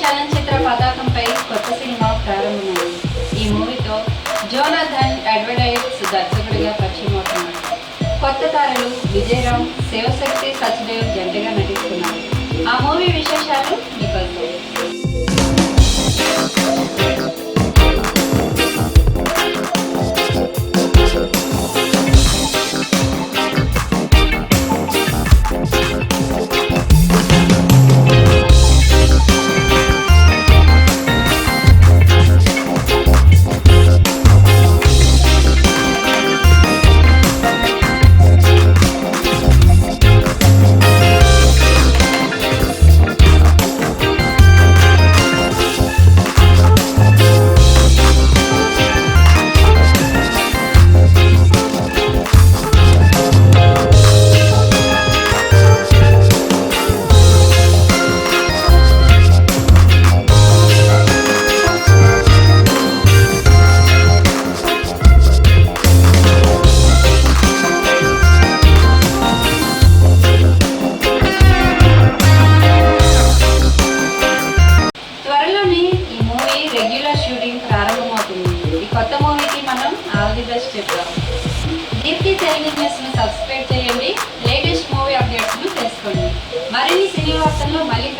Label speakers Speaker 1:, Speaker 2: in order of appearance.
Speaker 1: చలనచిత్ర పతాకంపై కొత్త సినిమా ప్రారంభమైంది. ఈ మూవీతో జోనాథన్ అడ్వర్టైజ్ దర్శకుడిగా పరిచయం అవుతున్నాడు కొత్త తారలు విజయరామ్ శివశక్తి సచ్దేవ్ జన్ ఆల్ ది బెస్ట్ చెప్తాం దీప్తి తెలుగు ను సబ్స్క్రైబ్ చేయండి. లేటెస్ట్ మూవీ అప్డేట్స్ను తెలుసుకోండి. మరిన్ని సినీ వార్తల్లో మళ్ళీ